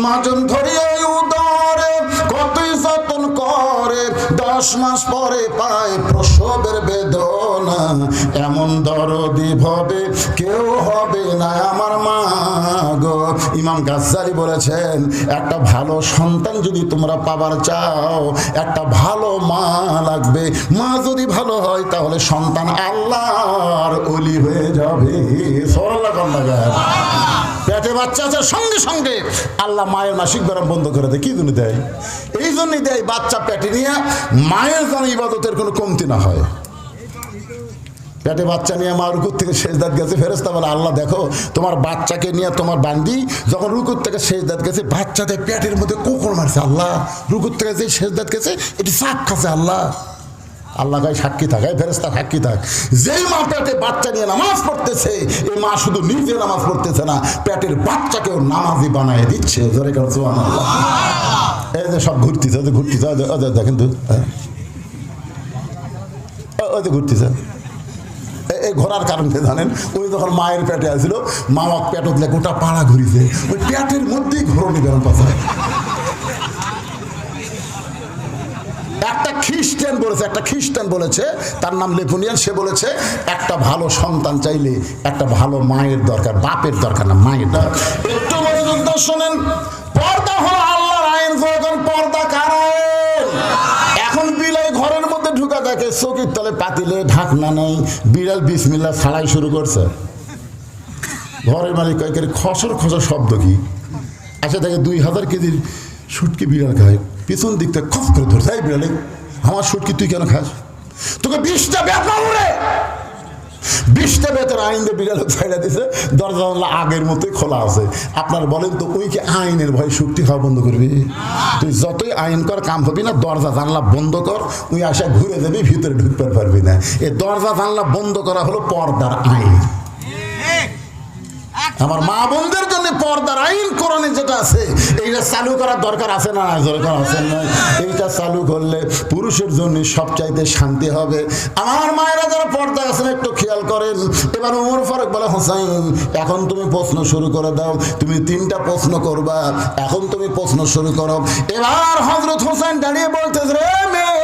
মাজন ধরিয়া উদরে, কতই যতন করে, দশ মাস পরে পায় প্রসবের বেদনা। এমন দরদি ভবে কেউ হবে না আমার মা গো। ইমাম গাজ্জারি বলেছেন, একটা ভালো সন্তান যদি তোমরা পাবার চাও, একটা ভালো মা লাগবে। মা যদি ভালো হয়, তাহলে সন্তান আল্লাহর অলি হয়ে যাবে। সরলা কন্যা পেটে বাচ্চা আছে, সঙ্গে সঙ্গে আল্লাহ মায়ের মাসিক বেড়া বন্ধ করে দেয়। কি জন্য দেয়? এই জন্যই দেয় বাচ্চা পেটে নিয়ে মায়ের যেন ইবাদতের কোনো কমতি না হয়। পেটে বাচ্চা নিয়ে মা রুকুর থেকে শেষ দাঁত গেছে ফেরেস্তা বলে, আল্লাহ, দেখো, তোমার বাচ্চাকে নিয়ে তোমার বান্দি যখন রুকুর থেকে শেষ দাঁত গেছে, বাচ্চাদের পেটের মধ্যে কুকুর মারছে, আল্লাহ। রুকুর থেকে যে শেষ দাঁত গেছে, এটি সাপ খাচ্ছে, আল্লাহ। আল্লাহ গায়ে সাক্ষী থাক এই ফেরেস্তা সাক্ষী থাক। যেই মা পেটে বাচ্চা নিয়ে নামাজ পড়তেছে এই মা শুধু নিজে নামাজ পড়তেছে না পেটের বাচ্চাকেও নামাজি বানায় দিচ্ছে। জোরে কেন সুবহানাল্লাহ। এই যে সব ঘুরতেছে যে ঘুরতেছে যে দেখেন তো হ্যাঁ। ও- ওই যে ঘুরতেছে। এই ঘোরার কারণ কি জানেন ওই যখন মায়ের পেটে আসছিল মা আমার পেট উঠলে গোটা পাড়া ঘুরিছে। ওই পেটের মধ্যেই ঘোরনি বেরোন পাশায় একটা খ্রিস্টান বলেছে, একটা খ্রিস্টান বলেছে, তার নাম লেপুনিয়ান সে বলেছে, একটা ভালো সন্তান চাইলে একটা ভালো মায়ের দরকার, বাপের দরকার না, মায়ের দরকার। একটু দিয়ে শোনেন, পর্দা হলো আল্লাহর আইন যখন পর্দা কার এখন বিলাই ঘরের মধ্যে ঢুকা দেখে চকির তলে পাতিলে ঢাকনা নেই, বিড়াল বিসমিল্লা ছাড়াই শুরু করছে। ঘরের মালিক কয়েকের খসর খসর শব্দ কি? আচ্ছা দেখে দুই হাজার কেজির সুটকি বিড়াল খায়, পিছন দিকটা খপ করে ধরছে। এই বিড়ালে, আমার সুটকি তুই কেন খাস? তোকে বিষটা উড়ে বিষটা বেতন আইন দিয়ে বিড়াল ছাইড়া দিছে, দরজা জানলা আগের মতোই খোলা আছে। আপনার বলেন তো, ওই কি আইনের ভয় শক্তি খাওয়া বন্ধ করবি? তুই যতই আইন কর, কাম হবি না, দরজা জানলা বন্ধ কর তুই আসা ঘুরে যাবি, ভিতরে ঢুকতে পারবি না। এই দরজা জানলা বন্ধ করা হলো পর্দার আইন। আমার মা বোনদের জন্য পর্দার আইন কোরআনে যেটা আছে, এইটা চালু করার দরকার আছে না দরকার আছে না এইটা চালু করলে পুরুষের জন্য সবচাইতে শান্তি হবে। আমার মায়েরা যারা পর্দা আছেন, একটু খেয়াল করেন। এবার ওমর ফারুক বলে, হোসাইন, এখন তুমি প্রশ্ন শুরু করে দাও। তুমি তিনটা প্রশ্ন করবা, এখন তুমি প্রশ্ন শুরু করো। এবার হজরত হোসেন দাঁড়িয়ে বলতেছে, রে মেয়ে,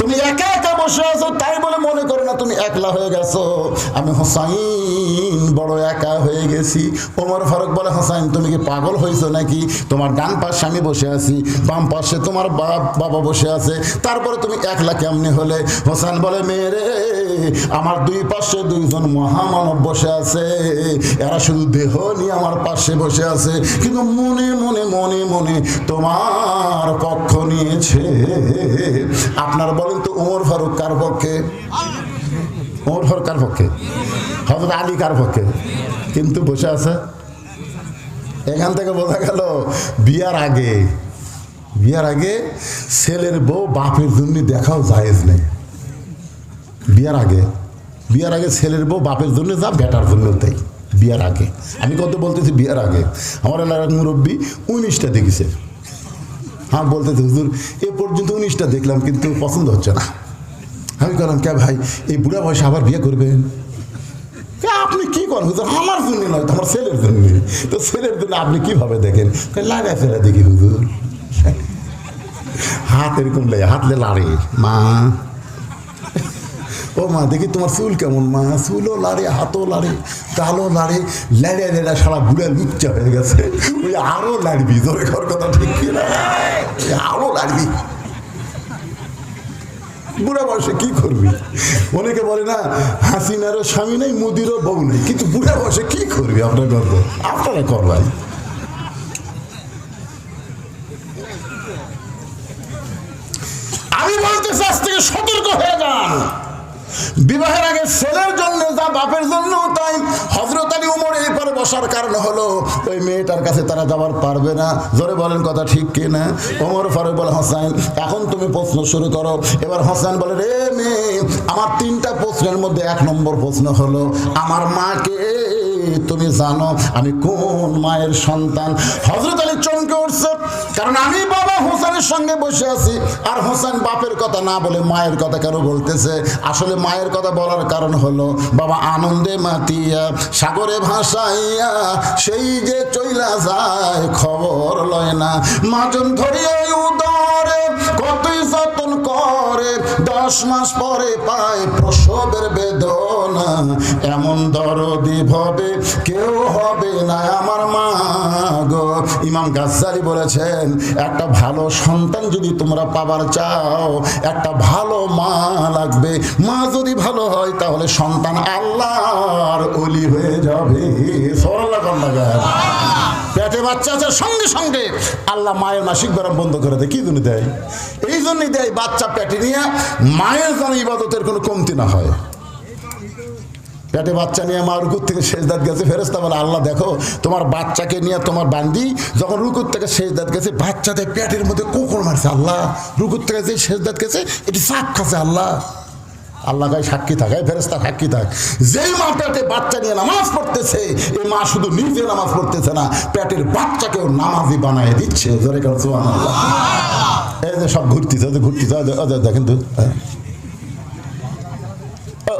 তুমি একা একা বসে আছো, তাই বলে মনে করো না তুমি একলা হয়ে গেছো। আমি হোসাইন বড় একা হয়ে গেছি। ওমর ফারুক বলে হোসাইন তুমি কি পাগল হয়েছো নাকি? তোমার ডান পাশে আমি বসে আছি, বাম পাশে তোমার বাপ, বাবা বসে আছে। তারপরে তুমি একলা কেমনে হলে? হোসেন বলে, মেয়েরে, আমার দুই পাশে দুইজন মহামানব বসে আছে। এরা শুধু দেহ নিয়ে আমার পাশে বসে আছে। কিন্তু মনে মনে মনে মনে তোমার পক্ষ নিয়েছে। আপনার বলেন তো, ওমর ফারুক কার পক্ষে? ওমর কার পক্ষে, হজরত আলী কার পক্ষে? কিন্তু বসে আছে। এখান থেকে বোঝা গেল, বিয়ার আগে বিয়ার আগে ছেলের বউ বাপের জন্য দেখাও জায়েজ নেই। বিয়ার আগে বিয়ার আগে ছেলের বউ বাপের জন্য যা বেটার জন্য দেয় বিয়ার আগে। আমি কত বলতেছি বিয়ার আগে? আমার এলাকার মুরব্বী উনিশটা দেখেছে। হ্যাঁ বলতেছে, হুজুর, এ পর্যন্ত উনিশটা দেখলাম, কিন্তু পছন্দ হচ্ছে না। আমি বললাম কে ভাই, এই বুড়া বয়সে আবার বিয়ে করবেন আপনি কি করেন? হুজুর, আমার জন্য নয়, আমার ছেলের জন্য। তো ছেলের জন্য আপনি কীভাবে দেখেন? লাগায় ফেরা দেখি, হুজুর। হাত এরকম লে হাত লে লাড়ে। মা। ও মা, দেখি তোমার চুল কেমন, মা। চুলও লাড়ে, হাতও লাড়ে গালও লাড়ে, লেড়ে লেড়ে, সারা বুড়া লুচ্চা হয়ে গেছে। ওই আরও লাড়বি, জোরে ঘর কথা ঠিক কি না আরও লাড়বি। বুড়া বয়সে কি করবি? অনেকে বলে, না, হাসিনারও স্বামী নেই, মুদিরও বউ নেই। কিন্তু বুড়া বয়সে কি করবি? আপনার গল্প আপনারা করবাই আমি বলতে আজ থেকে সতর্ক হয়ে যান বিবাহের আগে ছেলের জন্য যা বাপের জন্য, তাই বসার কারণ হলো, ওই মেয়েটার কাছে তারা যাওয়ার পারবে না। জোরে বলেন কথা ঠিক কি না ওমর ফারুক বলে, হাসান, এখন তুমি প্রশ্ন শুরু করো। এবার হাসান বলে, রে মেয়ে, আমার তিনটা প্রশ্নের মধ্যে এক নম্বর প্রশ্ন হলো, আমার মাকে তুমি জানো আমি কোন মায়ের সন্তান? হজরত আলী চমকে উঠছে, কারণ আমি হোসেনের সঙ্গে বসে আছি। আর হোসেন বাপের কথা না বলে মায়ের কথা কেন বলতেছে? আসলে মায়ের কথা বলার কারণ হলো, বাবা আনন্দে মাতিয়া, সাগরে ভাসাইয়া, সেই যে চইলা যায়, খবর লয় না। মাজন ধরিয়া উদরে কতই যতন করে, দশ মাস পরে পায় প্রসবের বেদনা। এমন দরদি ভবে কেউ হবে না ইমাম গাজ্জালি বলেছেন, একটা ভালো সন্তান যদি তোমরা পাবার চাও, একটা ভালো মা লাগবে। মা যদি ভালো হয়, তাহলে সন্তান আল্লাহর অলি হয়ে যাবে। সরলা পেটে বাচ্চা আছে, সঙ্গে সঙ্গে আল্লাহ মায়ের মাসিক গরম বন্ধ করে দেয়। কি জন্য দেয়? এই জন্যই দেয়, বাচ্চা পেটে নিয়ে মায়ের যেন ইবাদতের কোনো কমতি না হয়। পেটে বাচ্চা নিয়ে মা রুকুর থেকে শেষ দাঁত গেছে ফেরেস্তা বলে আল্লাহ দেখো তোমার বাচ্চাকে নিয়ে তোমার বান্দি যখন রুকুর থেকে শেষ দাঁত গেছে বাচ্চাদের পেটের মধ্যে কুকুর মারছে আল্লাহ। রুকুর থেকে যে শেষ দাঁত গেছে এটি সাপ খাচ্ছে আল্লাহ। আল্লাহ গায়ে সাক্ষী থাকে ফেরেস্তা সাক্ষী থাক। যেই মা পেটে বাচ্চা নিয়ে নামাজ পড়তেছে এই মা শুধু নিজে নামাজ পড়তেছে না পেটের বাচ্চাকেও নামাজি বানায় দিচ্ছে। জোরে সুবহানাল্লাহ। এই যে সব ঘুরতেছে ঘুরতেছে দেখেন তো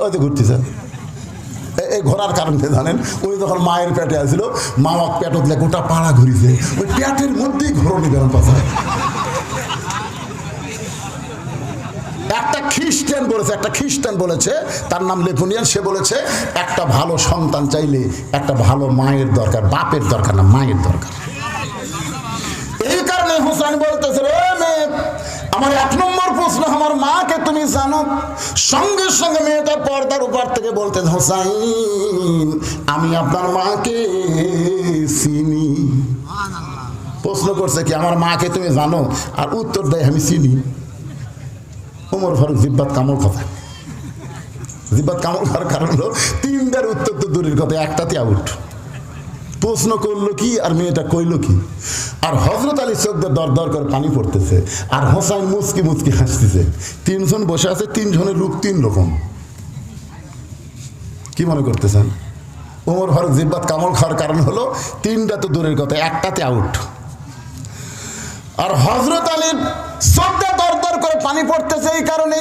ওই যে ঘুরতেছে। ঘোরার কারণ জানেন? ওই যখন মায়ের পেটে আসছিল মা পেট দিলে গোটা পাড়া ঘুরিছে। ওই পেটের মধ্যেই ঘোরণি গরম পাশে। একটা খ্রিস্টান বলেছে, একটা খ্রিস্টান বলেছে, তার নাম লেপুনিয়ান, সে বলেছে, একটা ভালো সন্তান চাইলে একটা ভালো মায়ের দরকার, বাপের দরকার না, মায়ের দরকার এই কারণে হোসেন বলতেছে রে মেয়ে আমার এক নম্বর প্রশ্ন, আমার মাকে তুমি জানো? সঙ্গে সঙ্গে মেয়েটা পর্দার উপর থেকে বলতে, হোসাইন, আমি আপনার মাকে চিনি। প্রশ্ন করছে কি, আমার মাকে তুমি জানো? আর উত্তর দেয়, আমি চিনি। ওমর ফারুক, জিব্বাত কামড় কথা জিব্বাত কামড় খাওয়ার কারণ হলো, তিনটার উত্তর তো দূরের কথা একটাতে আউট প্রশ্ন করল কি, আর মেয়েটা কইলো কি? আর হজরত আলী চোখদের দর দর করে পানি পড়তেছে, আর হোসাইন মুচকি মুচকি হাসতেছে। তিনজন বসে আছে, তিনজনের রূপ তিন রকম। কি মনে করতেছেন? ওমর ফারুক জিব্বাত কামড় খাওয়ার কারণ হলো, তিনটা তো দূরের কথা, একটাতে আউট আর হজরত আলীর শ্রদ্ধা দর করে পানি পড়তেছে এই কারণে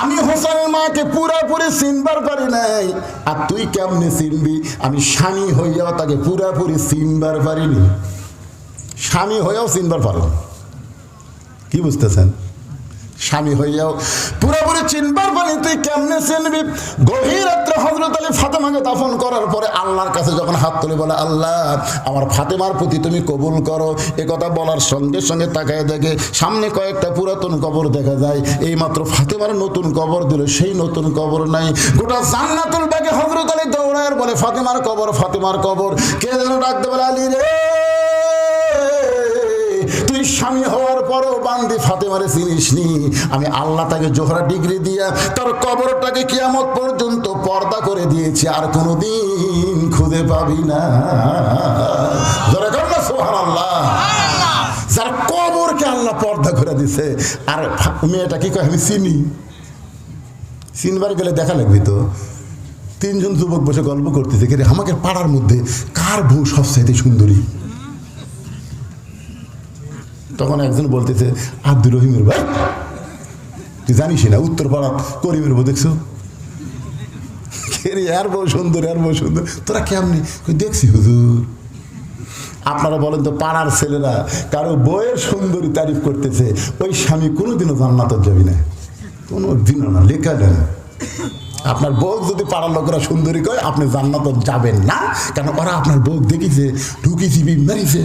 আমি হোসেনের মাকে পুরাপুরি চিনবার পারি নাই। আর তুই কেমনে চিনবি আমি স্বামী হইয়াও তাকে পুরাপুরি চিনবার পারিনি। স্বামী হয়েও চিনবার পারো কি বুঝতেছেন? স্বামী হইয়াও পুরাপুরি চিনবার পানি তুই কেমনে চিনবি? গভীর রাত্রে হজরত আলী ফাতেমাকে দাফন করার পরে আল্লাহর কাছে যখন হাত তুলে বলে, আল্লাহ, আমার ফাতেমার প্রতি তুমি কবুল করো। এ কথা বলার সঙ্গে সঙ্গে তাকায় দেখে সামনে কয়েকটা পুরাতন কবর দেখা যায়। এই মাত্র ফাতেমার নতুন কবর দিল, সেই নতুন কবর নাই। গোটা জান্নাতুল বাগে হজরত আলী দৌড়ায় বলে, ফাতেমার কবর ফাতেমার কবর। কে যেন ডাকতে বলে, আলী রে স্বামী হওয়ার পরও বান্দি ফাতেমারে চিনিস নি আমি আল্লাহ তাকে জোহরা ডিগ্রি দিয়া তার কবরটাকে কিয়ামত পর্যন্ত পর্দা করে দিয়েছি, আর কোনোদিন খুঁজে পাবি না। সুবহানাল্লাহ। যার কবরকে আল্লাহ পর্দা করে দিছে, আর মেয়েটা কি কয়, আমি চিনি। চিনবার গেলে দেখা লাগবে তো। তিনজন যুবক বসে গল্প করতেছে আমাকে পাড়ার মধ্যে কার বউ সবচাইতে সুন্দরী? তখন একজন বলতেছে, আব্দুর রহিমের ভাই? তুই জানিস না উত্তর পাড়া করিমের বউ, দেখছ? আর বউ সুন্দর আর বউ সুন্দর। তোরা কেমনি? দেখছি হুজুর। আপনারা বলেন তো, পাড়ার ছেলেরা কারও বইয়ের সুন্দরী তারিফ করতেছে, ওই স্বামী কোনোদিনও জান্নাতত যাবি না। কোনো দিনও না, লেখা যায় না। আপনার বউ যদি পাড়ার লোকেরা সুন্দরী কয়, আপনি জান্নাত যাবেন না। কেন, ওরা আপনার বউ দেখিছে, ঢুকিছি মারিছে।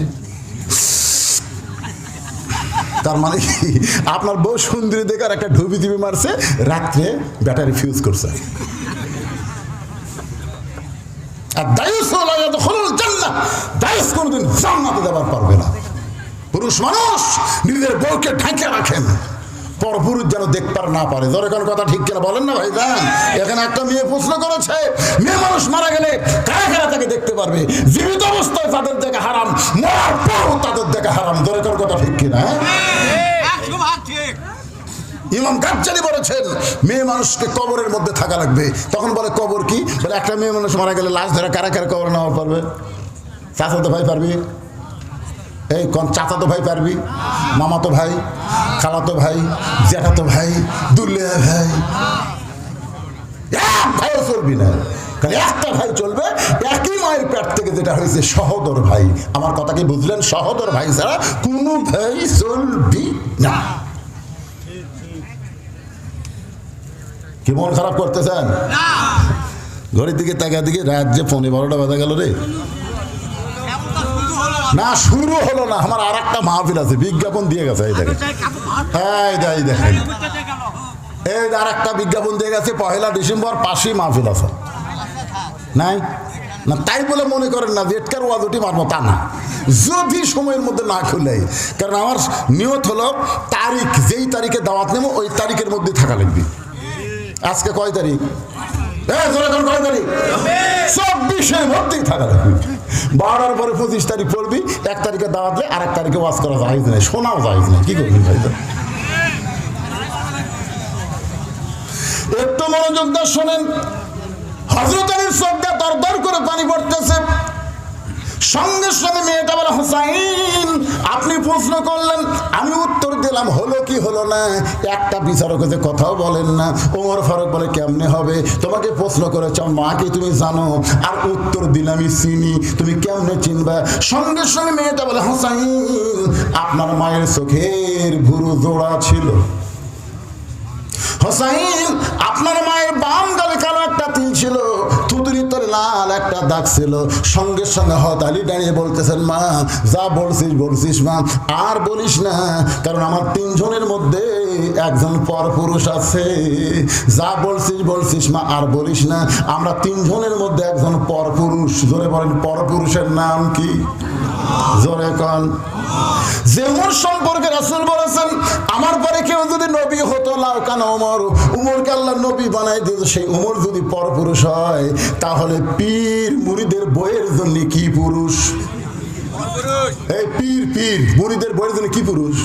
তার মানে কি? আপনার বউ সুন্দরী দেখার একটা ঢুবি টিবি মারছে, রাত্রে ব্যাটারি ফিউজ করছে। আর পারবে না। পুরুষ মানুষ নিজের বউকে রাখেন। যেন না পারে। কথা ঠিক বলেন না একটা মেয়ে প্রশ্ন করেছে, মেয়ে মানুষ মারা গেলে তাকে দেখতে পারবে? জীবিত অবস্থায় তাদের দেখা হারাম, মরার তাদের দেখা হারাম। কথা ঠিক কিনা হ্যাঁ? ইমাম গাজ্জালি বলেছেন, মেয়ে মানুষকে কবরের মধ্যে থাকা লাগবে। তখন বলে, কবর কি? বলে, একটা মেয়ে মানুষ মারা গেলে লাশ ধরে কারা কারা কবর নেওয়া পারবে? চাচা তো ভাই পারবি? এই কোন চাচাতো ভাই পারবি? মামাতো ভাই খালা তো ভাই, জ্যাঠাতো ভাই দুলিয়া ভাই। এক ভাইও চলবি না। একটা ভাই চলবে, একই মায়ের পেট থেকে যেটা হয়েছে, সহদর ভাই। আমার কথা কি বুঝলেন? সহদর ভাই ছাড়া কোনো ভাই চলবি না। কি মন খারাপ করতেছেন? ঘড়ির দিকে তাকা দিকে রাত যে পনেরো বারোটা বাজা গেল রে। না শুরু হলো না আমার আর একটা মাহফিল আছে বিজ্ঞাপন দিয়ে গেছে এই দেখেন। এই দেখ দেখেন। এই আর একটা বিজ্ঞাপন দিয়ে গেছে পহেলা ডিসেম্বর পাশেই মাহফিল আছে। নাই? না তাই বলে মনে করেন না জেটকার ওয়াজটি মারবো তা না। যদি সময়ের মধ্যে না খুলে কারণ আমার নিয়ত হলো তারিখ যেই তারিখে দাওয়াত নেব ওই তারিখের মধ্যে থাকা লাগবে। আজকে কয় তারিখ? কোন কয় তারিখ? চব্বিশের মধ্যেই থাকা লাগবে। বারোটার পরে পঁচিশ তারিখ পড়বি, এক তারিখে দাওয়াত দিয়ে আর এক তারিখে ওয়াজ করা যায় না শোনাও যায় না কি করবি ভাই? একটু মনোযোগ দিয়ে শোনেন। হজরত আলীর চোখটা দর দর করে পানি পড়তেছে। সঙ্গে সঙ্গে মেয়েটা বলে, হোসাইন, আপনি প্রশ্ন করলেন। আমি উত্তর দিলাম, হলো কি হলো না? একটা বিচারক যে কথাও বলেন না। ওমর ফারুক বলে, কেমনে হবে? তোমাকে প্রশ্ন করেছ, মা কি তুমি জানো? আর উত্তর দিলামই চিনি। তুমি কেমনে চিনবা? সঙ্গে সঙ্গে মেয়েটা বলে, হোসাইন, আপনার মায়ের চোখের ভুরু জোড়া ছিল। হোসাইন, আপনার মায়ের বাম গালে কালো একটা তিল ছিল। লাল একটা দাগ ছিল। সঙ্গে সঙ্গে হত আলী দাঁড়িয়ে বলতেছেন, মা, যা বলছিস বলছিস মা, আর বলিস না। কারণ আমার তিনজনের মধ্যে একজন পরপুরুষ আছে। যা বলছিস বলছিস মা, আর বলিস না। আমরা তিনজনের মধ্যে একজন পরপুরুষ। ধরে বলেন, পরপুরুষের নাম কি? আমার পরে কেউ যদি নবী হতো হয়, তাহলে পীর মুরিদের বইয়ের জন্য কি পুরুষ? এই পীর পীর মুরিদের বইয়ের জন্য কি পুরুষ?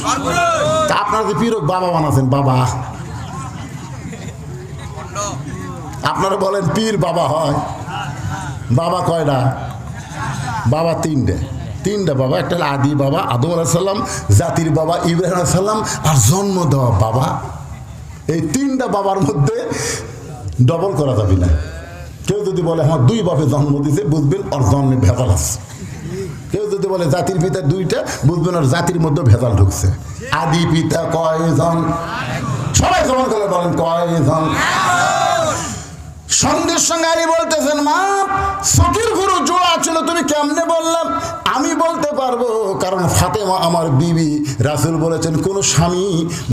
তা আপনারা যে পীর বাবা বানাছেন, বাবা। আপনারা বলেন, পীর বাবা হয়। বাবা কয়টা? বাবা তিনটে। তিনটা বাবা, একটা হলো আদি বাবা, আদম আলাহিসাল্লাম জাতির বাবা, ইব্রাহিম আলাইসাল্লাম আর জন্ম দেওয়া বাবা। এই তিনটা বাবার মধ্যে ডবল করা যাবে না। কেউ যদি বলে আমার দুই বাপে জন্ম দিছে বুঝবেন ওর জন্মে ভেজাল আছে। কেউ যদি বলে, জাতির পিতা দুইটা, বুঝবেন ওর জাতির মধ্যে ভেজাল ঢুকছে। আদি পিতা কয়জন? সবাই সমান করে বলেন, কয়জন? সঙ্গে সঙ্গে আলী বলতেছেন, মা, ফকির গুরু জোড়া ছিল, তুমি কেমনে বললাম আমি বলতে পারব, কারণ ফাতেমা আমার বিবি। রাসুল বলেছেন, কোন স্বামী